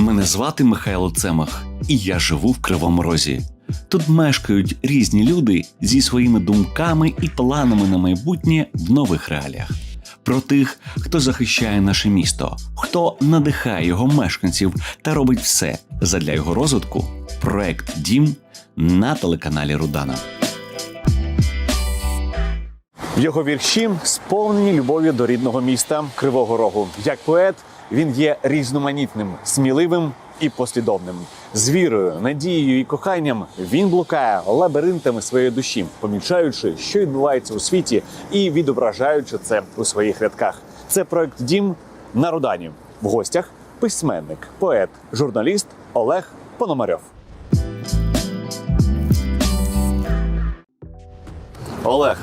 Мене звати Михайло Цемах, і я живу в Кривому Розі. Тут мешкають різні люди зі своїми думками і планами на майбутнє в нових реаліях. Про тих, хто захищає наше місто, хто надихає його мешканців та робить все задля його розвитку. Проект Дім на телеканалі Рудана. Його вірші сповнені любов'ю до рідного міста Кривого Рогу. Як поет, він є різноманітним, сміливим і послідовним. З вірою, надією і коханням він блукає лабіринтами своєї душі, помічаючи, що відбувається у світі, і відображаючи це у своїх рядках. Це проект Дім на Рудані. В гостях письменник, поет, журналіст Олег Пономарьов. Олег,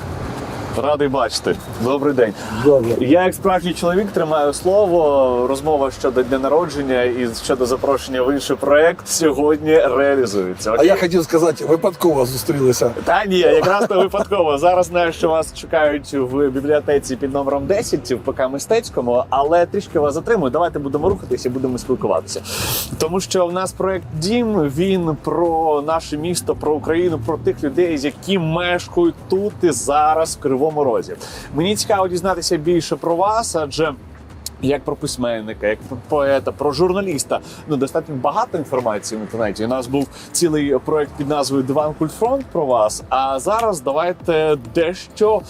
радий бачити. Добрий день. Добре. Я, як справжній чоловік, тримаю слово. Розмова щодо дня народження і щодо запрошення в інший проект сьогодні реалізується. А я хотів сказати, випадково зустрілися. Та ні, якраз не випадково. Зараз знаю, що вас чекають в бібліотеці під номером 10 в ПК мистецькому, але трішки вас затримую. Давайте будемо рухатися і будемо спілкуватися. Тому що в нас проект Дім він про наше місто, про Україну, про тих людей, які мешкають тут і зараз в Кривому Розі. Мені цікаво дізнатися більше про вас, адже. Як про письменника, як про поета, про журналіста. Ну достатньо багато інформації в інтернеті. У нас був цілий проект під назвою Диван Культфронт про вас. А зараз давайте дещо,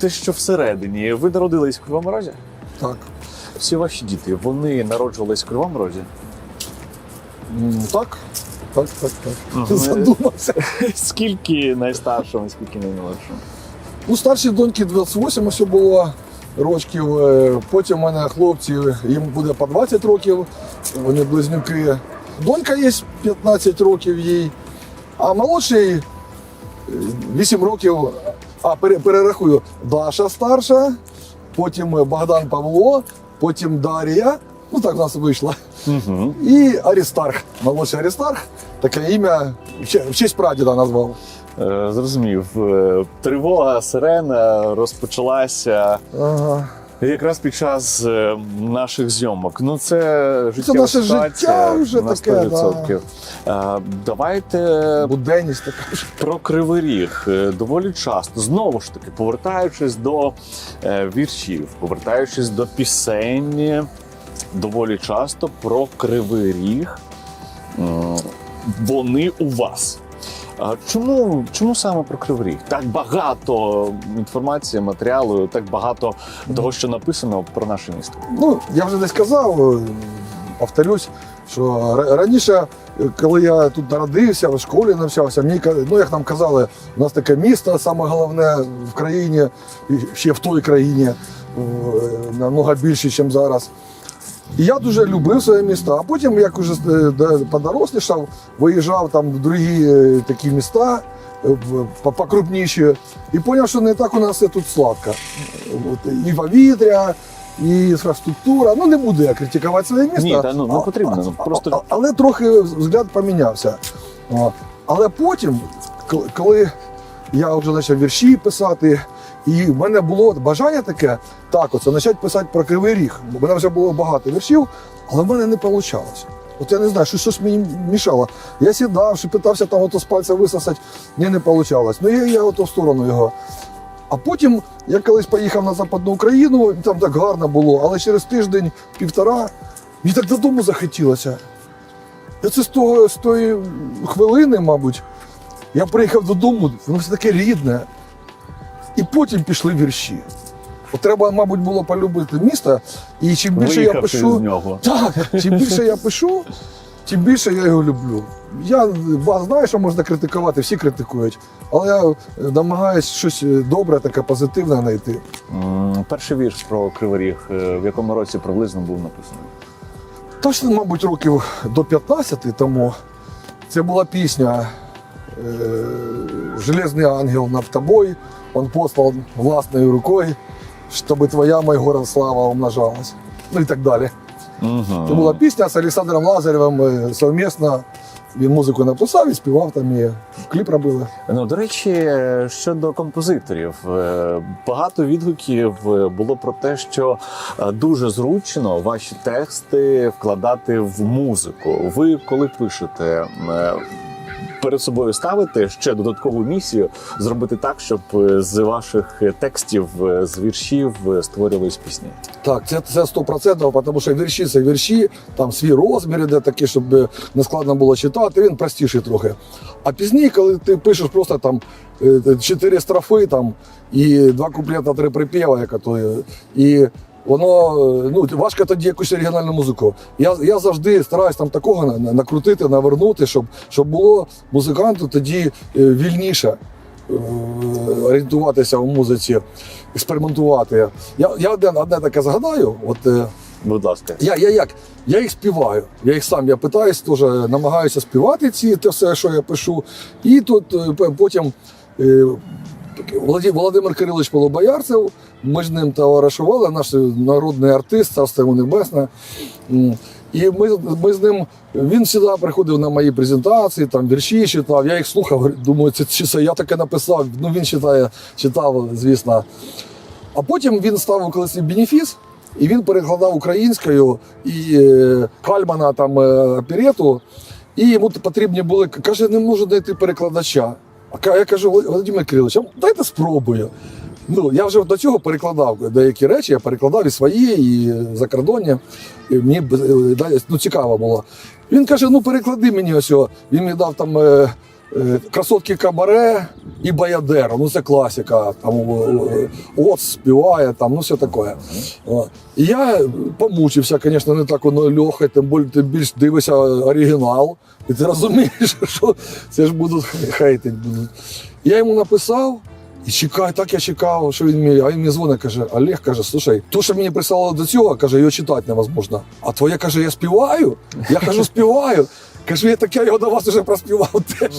дещо всередині. Ви народились в Кривому Розі? Так. Всі ваші діти вони народжувались в Кривому Розі. Так. Так, так, так. Задумався. Скільки найстаршому, скільки наймолодшому? У старшій доньки 28 ось було років. е, Потім у мене хлопці, їм буде по 20 років, вони близнюки. Донька є 15 років їй, а молодший е, 8 років. А перерахую, Даша старша, потім Богдан Павло, потім Дар'я. Ну так в нас вийшло. Угу. І Арістарх, молодший Арістарх, таке ім'я в честь прадіда назвав. Е, зрозумів. Е, Тривога, сирена розпочалася Ага. якраз під час е, наших зйомок. Ну, це життєва наше життя вже на 100%. Е, Давайте Буденність така про Кривий Ріг доволі часто. Знову ж таки, повертаючись до віршів, повертаючись до пісень, доволі часто про Кривий Ріг. Вони у вас. А чому, чому саме про Кривий Ріг? Так багато інформації, матеріалу, так багато того, що написано про наше місто. Ну, я вже десь казав, е, повторюсь, що раніше, е, коли я тут народився, в школі навчався, мені ну, як нам казали, у нас таке місто саме головне в країні, ще в той країні е, намного більше, ніж зараз. І я дуже любив своє місто. А потім, як уже е, подорослішав, виїжджав там в другі е, такі міста е, покрупніші, і зрозумів, що не так у нас все тут сладко. От, і повітря, і інфраструктура. Ну не буду я критикувати своє місто. Ні, та ну не потрібно. а- Просто а- але трохи взгляд помінявся. Але потім, коли я вже почав вірші писати, і в мене було бажання таке, так, оце почати писати про Кривий Ріг. Бо в мене вже було багато віршів, але в мене не вийшло. От я не знаю, що щось мені мішало. Я сідав, що питався там з пальця висосати, ні, не вийшло. Ну я, я ото в сторону його. А потім я колись поїхав на Западну Україну, там так гарно було, але через тиждень, півтора, мені так додому захотілося. І це з, того, з тої хвилини, мабуть, я приїхав додому, воно все таке рідне. І потім пішли вірші. От треба, мабуть, було полюбити місто, і чим більше я виїхавши пишу, з нього. так, чим більше я пишу, тим більше я його люблю. Я знаю, що можна критикувати, всі критикують, але я е, намагаюся щось добре, таке позитивне знайти. М, Перший вірш про Кривий Ріг, е, в якому році приблизно був написаний. Точно, мабуть, років до 15 тому це була пісня е, Железний ангел над тобой, он послал власною рукою, щоб твоя моя город слава умножалась. Ну і так далі. Угу. Це була пісня з Олександром Лазаревим е, совмісно Він музику написав і співав там і кліп робили. Ну, до речі, щодо композиторів, е, багато відгуків е, було про те, що е, дуже зручно ваші тексти вкладати в музику. Ви коли пишете. Е, Перед собою ставите ще додаткову місію зробити так, щоб е, з ваших текстів, е, з віршів е, створювались пісні. Так, це, це 100%, тому що вірші це вірші, там свій розмір іде такий, щоб е, не складно було читати, він простіший трохи. А пізніше, коли ти пишеш просто там е, чотири строфи там, і два куплета, три припєва, е, і воно е, ну, важко тоді якусь оригінальну музику. Я, я завжди стараюсь там такого на- на- накрутити, навернути, щоб, щоб було музиканту тоді е, вільніше е, орієнтуватися в музиці, експериментувати. Я, я одне, одне таке згадаю. От, е, Будь ласка, я, я як? Я їх співаю. Я їх сам я питаюсь, теж намагаюся співати ці те все, що я пишу. І тут е, потім е, Владі- Володимир Кирилович Полубоярцев, ми з ним товаришували, наш народний артист, царство йому небесне. І ми, ми з ним, він завжди приходив на мої презентації, там вірші читав, я їх слухав, думаю, це, чи це я таке написав. Ну він читає, читав, звісно. А потім він ставив колись бенефіс, і він перекладав українською і е, Кальмана там е, оперету, і йому потрібні були. Каже, не можу знайти перекладача. А я кажу, Володимир Кирилович, дайте спробую. Ну, я вже до цього перекладав деякі речі, я перекладав і свої, і закордонні. І мені е, ну, цікаво було. Він каже: ну переклади мені ось. о». Він мені дав там е, е, красотки кабаре і Баядер. Ну це класика. Там от співає, там, ну все таке. І я помучився, звісно, не так воно легке, тим більше дивишся оригінал, і ти розумієш, що це ж будуть хейтить. Будуть. Я йому написав. І чекаю, так я чекав, що він мені, а він мені дзвонить, каже, Олег каже, слушай, то, що мені прислало до цього, каже, його читати невозможно. А твоє каже, я співаю. Я кажу, співаю. Кажу, я так я його до вас вже проспівав теж.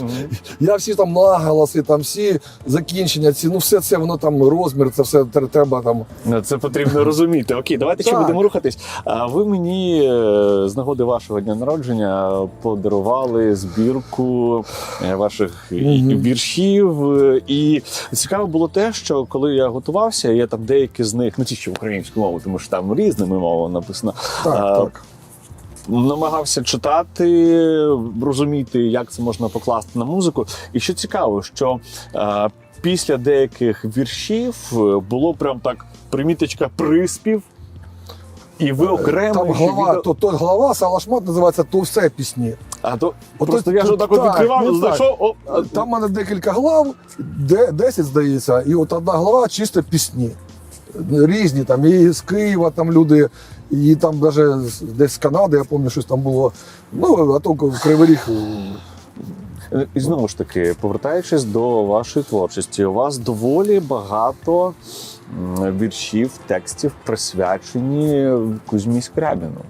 Я всі там наголоси, там всі закінчення, ці, ну все це воно там розмір, це все треба там. Ну, Це потрібно розуміти. Окей, давайте ще будемо рухатись. А ви мені е, з нагоди вашого дня народження подарували збірку е, ваших віршів. Е, І цікаво було те, що коли я готувався, я там деякі з них, ну ті, що українською мовою, тому що там різними мовами написано. Так, а, так. намагався читати, розуміти, як це можна покласти на музику. І що цікаво, що а, після деяких віршів е, було прям так приміточка приспів. І ви окремо Там ще глава, відео- то, то глава, салашмат називається то все пісні. А то От просто я ж отак от так, відкривав, ну знайшов. О, а, Там в мене декілька глав, де, 10, здається, і от одна глава чисто пісні. Різні там, і з Києва там люди, і там навіть з- десь з Канади, я пам'ятаю, щось там було. Ну, а то Кривий Ріг. Е, І знову ж таки, повертаючись до вашої творчості, у вас доволі багато віршів, текстів присвячені Кузьмі Скрябіну.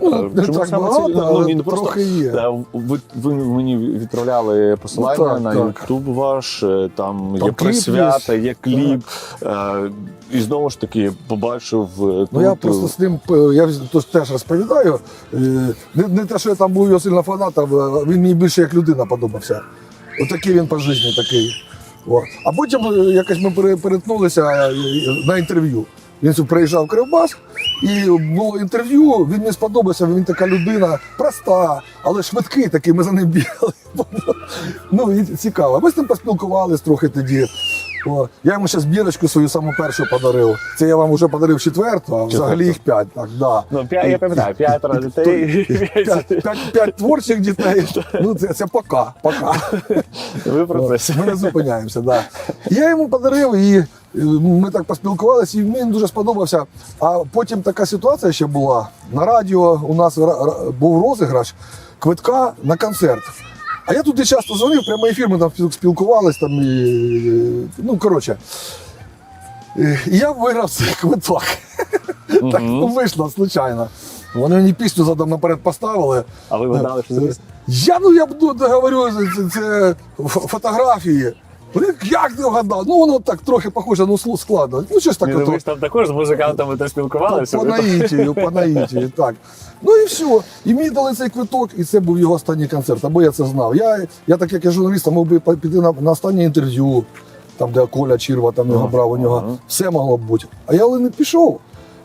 Ну, Чому так саме багато, ці- ну, але ну, просто- трохи є. Та, Ви, ви мені відправляли посилання Ну, так, на так. Ютуб ваш, е, там, є присвята, є. кліп. Е, і знову ж таки побачив. е, Ну я просто з ним я теж розповідаю. е, Не, не те, що я там був його сильно фанатом, він мені більше як людина подобався. Отакий він по житті такий. О. А потім е, якось ми пере- перетнулися е, на інтерв'ю. Він приїжджав в Кривбас, і було інтерв'ю. Він мені сподобався. Він така людина проста, але швидкий такий. Ми за ним бігали. ну і цікаво. Ми з ним поспілкувалися трохи тоді. О, я йому ще збірочку свою саму першу подарив. Це я вам вже подарив четверту, а взагалі їх п'ять. Так, да. Ну, п'ять, я пам'ятаю, п'ятеро дітей. П'ять, п'ять, п'ять творчих дітей. Ну, це, це пока. пока. Ви про це. Ми не зупиняємося, да. Я йому подарив, і е, ми так поспілкувалися, і мені дуже сподобався. А потім така ситуація ще була. На радіо у нас був розіграш квитка на концерт. А я туди часто дзвонив, прямо ефір, ми там спілкувались там і. е, Ну, коротше. Е, І я виграв цей квиток. Так ну, вийшло, случайно. Вони мені пісню задом наперед поставили. А ви гадали, що це Я ну я б ну, говорю, це, це фотографії. Вони, Як ти вгадав? Ну воно так трохи похоже, ну складно. Ну щось Ні, таке. ну, ви ж там також з музикантами то спілкувалися. По наїтію, по наїтію, так. Ну і все. І мені дали цей квиток, і це був його останній концерт, або я це знав. Я, я так як я журналіст, мог би піти на, на останнє інтерв'ю, там, де Коля Чірва там його брав, у нього все могло б бути. А я але не пішов.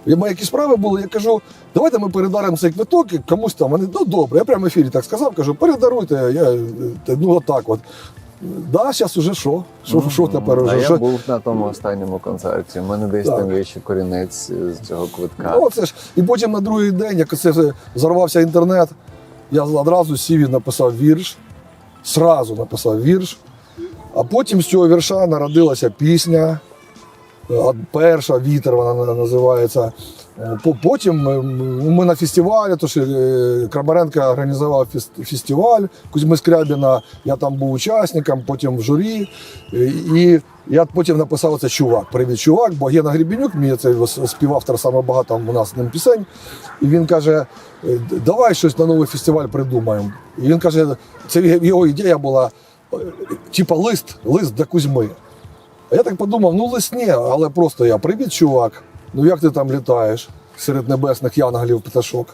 Я маю якісь справи були, я кажу, давайте ми передаримо цей квиток і комусь там. Вони, ну добре, я прямо в ефірі так сказав, кажу, передаруйте, я, е, ну отак от. Да, зараз уже що? Що, що тепер А уже? я Що? був на тому останньому концерті. У мене десь Так. там є ще корінець з цього квитка. Ну, це ж. І потім на другий день, як це все зарвався інтернет, я одразу сів і написав вірш. Сразу написав вірш. А потім з цього вірша народилася пісня. е, от Перша вітер вона називається. Е, по- Потім ми, ми на фестивалі, тож е, Крамаренко організував фес- фестиваль Кузьми Скрябіна, я там був учасником, потім в журі. Е, І я потім написав це чувак. Привіт, чувак, бо Гена Гребенюк, мій цей співавтор саме багато у нас ним пісень. І він каже: «Е, давай щось на новий фестиваль придумаємо. І він каже, це його ідея була, е, типа лист, лист для Кузьми. А я так подумав, ну лист ні, але просто я привіт, чувак. Ну як ти там літаєш серед небесних янголів пташок?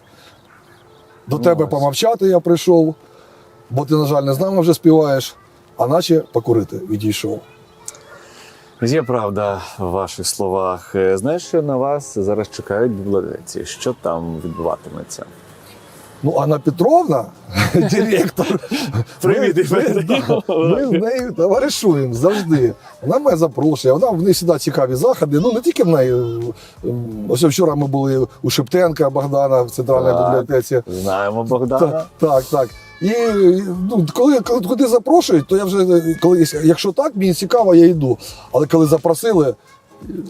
До тебе помовчати я прийшов, бо ти, на жаль, не з нами вже співаєш, а наче покурити відійшов. Є правда в ваших словах. Е, Знаєш, що на вас зараз чекають бібліотеці? Що там відбуватиметься? Ну, Анна Петровна, директор. Привіт, ми, Іван. да, ми з нею товаришуємо завжди. Вона мене запрошує, вона в неї завжди цікаві заходи. Ну не тільки в неї. ем, Ось вчора ми були у Шептенка Богдана в центральній Так. бібліотеці. Знаємо Богдана. Так, так, так. І ну, коли, коли куди запрошують, то я вже коли якщо так, мені цікаво, я йду. Але коли запросили,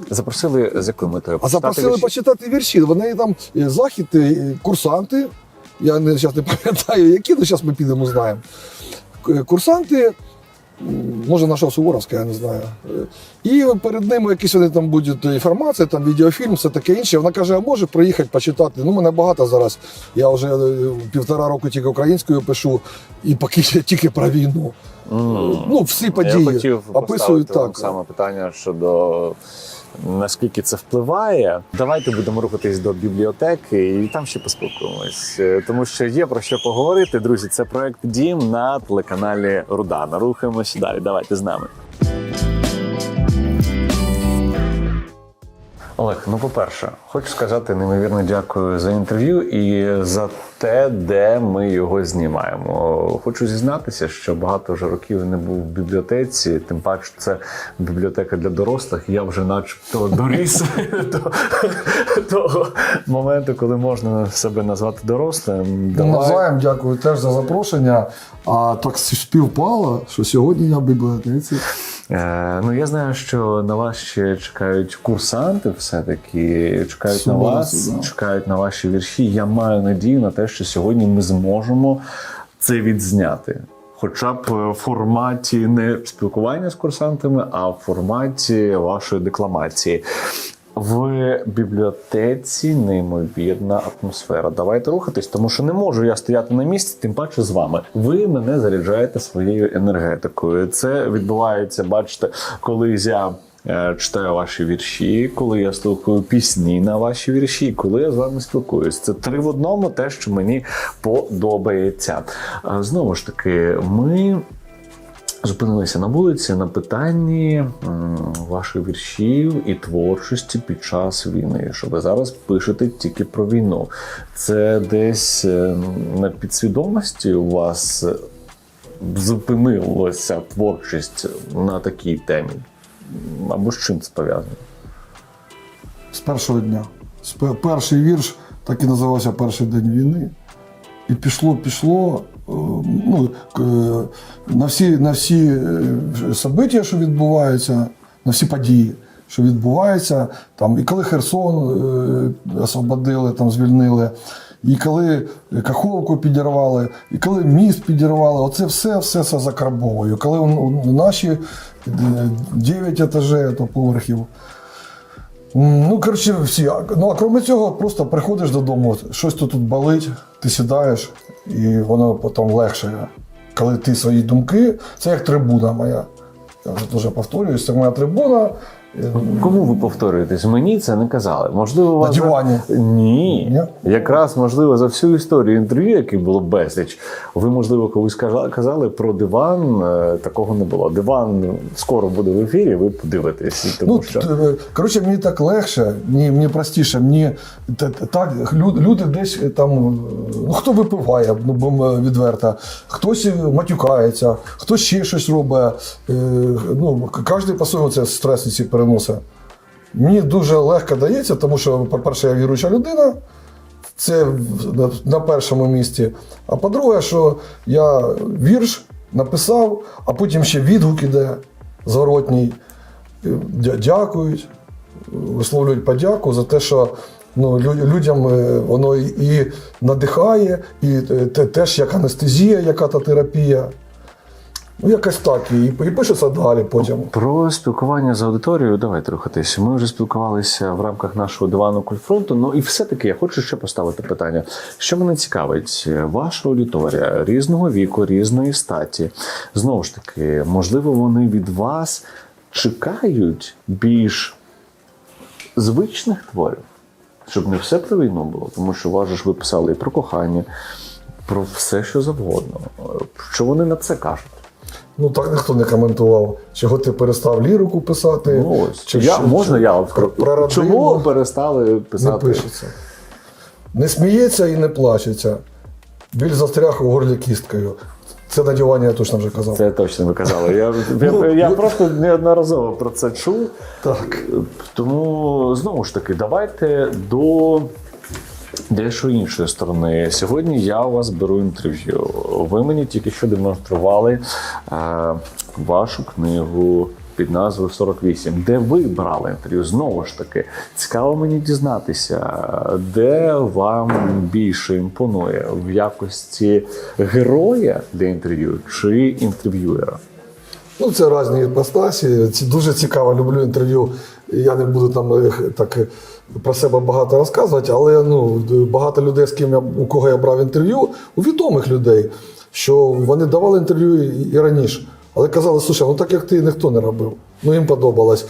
Запросили з якою метою? а запросили вірші? почитати вірші. Вони там е, захід, е, курсанти. Я не зараз не пам'ятаю, які, ну зараз ми підемо, знаємо. Курсанти, м, може, наша Суворовська, я не знаю. Е, І перед ними якісь вони там будуть інформація, там відеофільм, все таке інше. Вона каже: а може приїхати почитати? Ну, мене багато зараз. Я вже е, півтора року тільки українською пишу, і поки тільки про війну. М. Ну, всі Я події хотів описують так. саме питання щодо наскільки це впливає. Давайте будемо рухатись до бібліотеки і там ще поспілкуємось. Е, Тому що є про що поговорити. Друзі, це проект Дім на телеканалі Рудана. Рухаємося далі. Давайте з нами. Олег, ну по-перше, хочу сказати неймовірно дякую за інтерв'ю і за те, де ми його знімаємо. Хочу зізнатися, що багато вже років не був в бібліотеці, тим паче це бібліотека для дорослих. Я вже начебто доріс до того моменту, коли можна себе назвати дорослим. Ну, дякую теж за запрошення. А так співпало, що сьогодні я в бібліотеці. Е, ну я знаю, що на вас ще чекають курсанти, все-таки чекають на вас, да. чекають на ваші вірші. Я маю надію на те, що сьогодні ми зможемо це відзняти. Хоча б в форматі не спілкування з курсантами, а в форматі вашої декламації. В бібліотеці неймовірна атмосфера. Давайте рухатись, тому що не можу я стояти на місці, тим паче з вами. Ви мене заряджаєте своєю енергетикою. Це відбувається, бачите, коли я. е, Читаю ваші вірші, коли я слухаю пісні на ваші вірші, коли я з вами спілкуюсь. Це три в одному, те, що мені подобається. Е, Знову ж таки, ми зупинилися на вулиці на питанні ваших віршів і творчості під час війни. Що ви зараз пишете тільки про війну. Це десь е, на підсвідомості у вас зупинилася творчість на такій темі. Або з чим це пов'язано? з першого дня. Перший вірш так і називався Перший день війни. І пішло, пішло. Е, Ну, е, на всі, на всі е, собиття, що відбуваються, на всі події, що відбуваються. Там, і коли Херсон е, освободили, там, звільнили, і коли Каховку підірвали, і коли міст підірвали, оце все, все це закарбовую. Коли наші е, 9 етажей то поверхів. Ну, коротше, всі. Ну, а крім цього, просто приходиш додому, щось тут болить, ти сідаєш, і воно потім легше. Коли ти свої думки, це як трибуна моя. Я вже дуже повторююсь, це моя трибуна. Е, Кому ви повторюєтесь? Мені це не казали. Можливо, На вас дивані. Ні. Ні? Якраз можливо за всю історію інтерв'ю, яке було безліч, ви можливо колись казали про диван. е, Такого не було. Диван скоро буде в ефірі. Ви подивитесь, тому Ну, що е, коротше, мені так легше, мені, мені простіше. Мені так, люди десь там, е, ну хто випиває, ну будемо відверто, хтось матюкається, хтось ще щось робить. Ну, кожен по-своєму це стреси ці переносить. Мені дуже легко дається, тому що, по-перше, я віруюча людина. Це на, першому місці. А по-друге, що я вірш написав, а потім ще відгук іде зворотній. Дякують, висловлюють подяку за те, що ну, людям е, воно і- і надихає, і е, теж як анестезія, яка та терапія. Ну, якось так. І, і пишеться далі потім. Про спілкування з аудиторією давайте рухатися. Ми вже спілкувалися в рамках нашого дивану культфронту. Ну і все-таки я хочу ще поставити питання. Що мене цікавить, ваша аудиторія різного віку, різної статі. Знову ж таки, можливо, вони від вас чекають більш звичних творів, щоб не все про війну було, тому що вас ж ви писали і про кохання, про все, що завгодно. Що вони на це кажуть? Ну так ніхто не коментував, чого ти перестав лірику писати. Ну, ось. чи я, що- можна чи я про, про чому перестали не писати? пишеться. Не сміється і не плачеться. Біль застряг у горлі кісткою. Це на дивані я точно вже казав. Це точно ви казали. Я, я, Ну, я ну- просто неодноразово про це чув. Так. Тому знову ж таки, давайте до дещо іншої сторони. Сьогодні я у вас беру інтерв'ю. Ви мені тільки що демонстрували е, вашу книгу. Під назвою 48, де ви брали інтерв'ю. Знову ж таки, цікаво мені дізнатися, де вам більше імпонує в якості героя для інтерв'ю чи інтерв'юера? Ну, це різні іпостасі. Дуже цікаво, люблю інтерв'ю. Я не буду там е, так е, про себе багато розказувати, але ну, багато людей, з ким я у кого я брав інтерв'ю, у відомих людей, що вони давали інтерв'ю і, раніше. Але казали, слушай, ну так як ти ніхто не робив. Ну їм подобалось.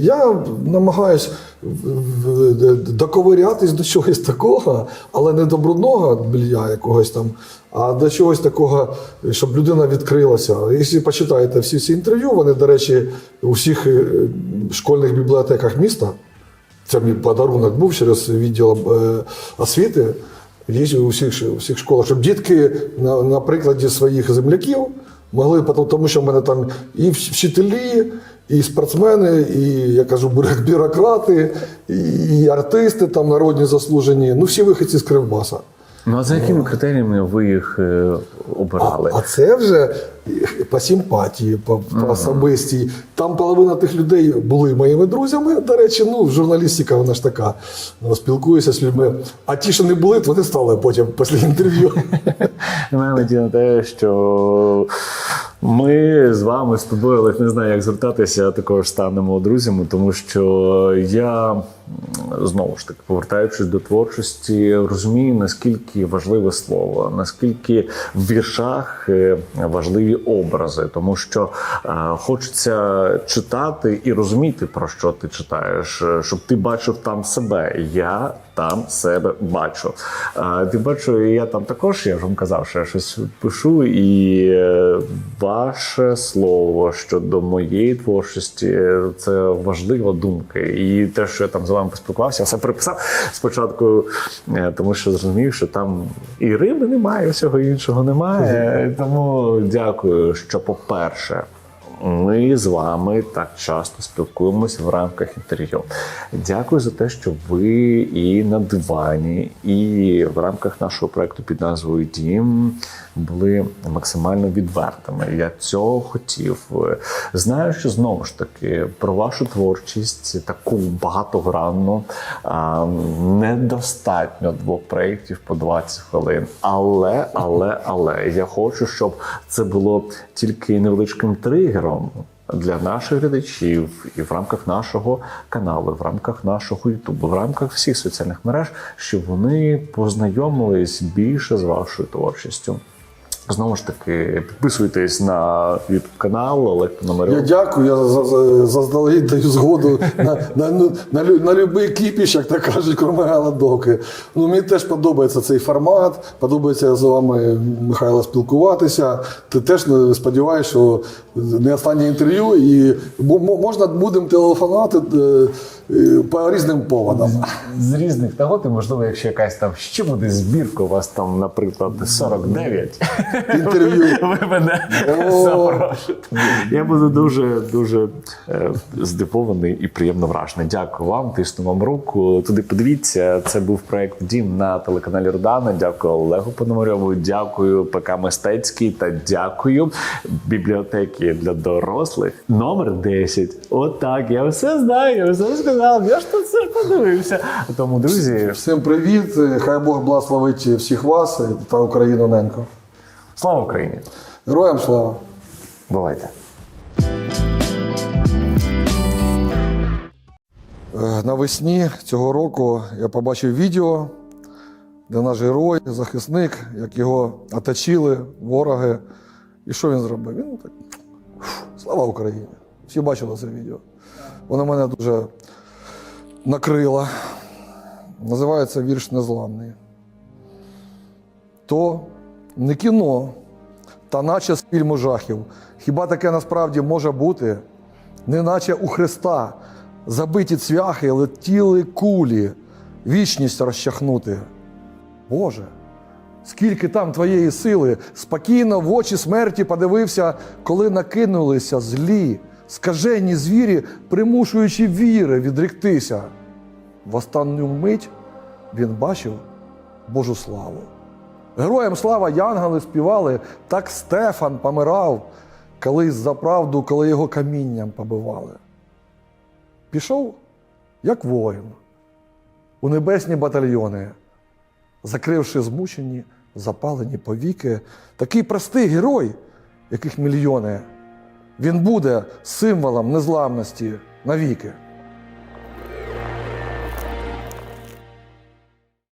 Я в- доковирятись до чогось такого, але не до брудного белья якогось там, а до чогось такого, щоб людина відкрилася. Якщо почитаєте всі ці інтерв'ю, вони, до речі, у всіх школьних бібліотеках міста. Це мій подарунок був через відділ е, освіти. Є у всіх, у всіх школах, щоб дітки на, на прикладі своїх земляків могли, тому- що в мене там і вчителі, і спортсмени, і я кажу, бюрократи, і, артисти там народні заслужені. Ну, всі виходці з Кривбаса. Ну а за якими критеріями ви їх е, обирали? А це вже по симпатії, по, по особистій. Там половина тих людей були моїми друзями. До речі, ну журналістика вона ж така. ну, Спілкуюся з людьми. А ті, що не були, то вони стали потім після інтерв'ю. Мене надія на те, що ми з вами, з тобою, але не знаю, як звертатися, також станемо друзями, тому що я знову ж таки, повертаючись до творчості, розумію, наскільки важливе слово, наскільки в віршах е, важливі образи, тому що е, хочеться читати і розуміти, про що ти читаєш, е, щоб ти бачив там себе. Я там себе бачу. Ти бачу, я там також, я ж вам казав, що я щось пишу, і ваше слово щодо моєї творчості це важлива думка. І те, що я там з вами поспілкувався, я все приписав спочатку, е, тому що зрозумів, що там і риби немає, всього іншого немає. Тому дякую, що, по-перше, ми з вами так часто спілкуємося в рамках інтерв'ю. Дякую за те, що ви і на дивані, і в рамках нашого проекту під назвою Дім були максимально відвертими. Я цього хотів. Знаю, що знову ж таки про вашу творчість таку багатогранну недостатньо двох проєктів по 20 хвилин. Але, але, але я хочу, щоб це було тільки невеличким тригером. Для наших глядачів і в рамках нашого каналу, в рамках нашого Ютубу, в рамках всіх соціальних мереж, щоб вони познайомились більше з вашою творчістю. Знову ж таки, підписуйтесь на канал Олег Пономарьов. Я дякую, я за- за- заздалегідь даю згоду на, на, на, на, на любий кіпіш, як то кажуть, крім голодовки. Ну, мені теж подобається цей формат, подобається з вами, Михайло, спілкуватися. Ти теж ну, сподіваюся, що не останнє інтерв'ю, і можна будемо телефонувати е, по різним поводам. З різних нагод, і, можливо, якщо якась там ще буде збірка, у вас там, наприклад, 49, Інтерв'ю. ви мене запрошуєте. Я буду дуже дуже е, здивований і приємно вражений. Дякую вам, тисну вам руку. Туди подивіться. Це був проект Дім на телеканалі Родана. Дякую Олегу Пономарьову. Дякую ПК Мистецький та дякую бібліотеки для дорослих номер 10. Отак, я все знаю, я все сказав. Я ж тут все ж подивився. Тому, друзі, Всім привіт, хай Бог благословить всіх вас та Україну ненько. слава Україні! Героям слава! Бувайте! Е, Навесні цього року я побачив відео, де наш герой, захисник, як його оточили вороги. І що він зробив? Він так. «Фу, Слава Україні! Всі бачили це відео. Воно мене дуже накрило. Називається вірш Незламний. То не кіно, та наче з фільму жахів. Хіба таке насправді може бути? Неначе у Христа забиті цвяхи летіли кулі, вічність розчахнути. Боже, скільки там твоєї сили, спокійно в очі смерті подивився, коли накинулися злі, скажені звірі, примушуючи віри відректися. В останню мить він бачив Божу славу. Героям слава Янгели співали, так Стефан помирав, колись за правду, коли його камінням побивали. Пішов, як воїн, у небесні батальйони, закривши змучені, запалені повіки, такий простий герой, яких мільйони, він буде символом незламності навіки.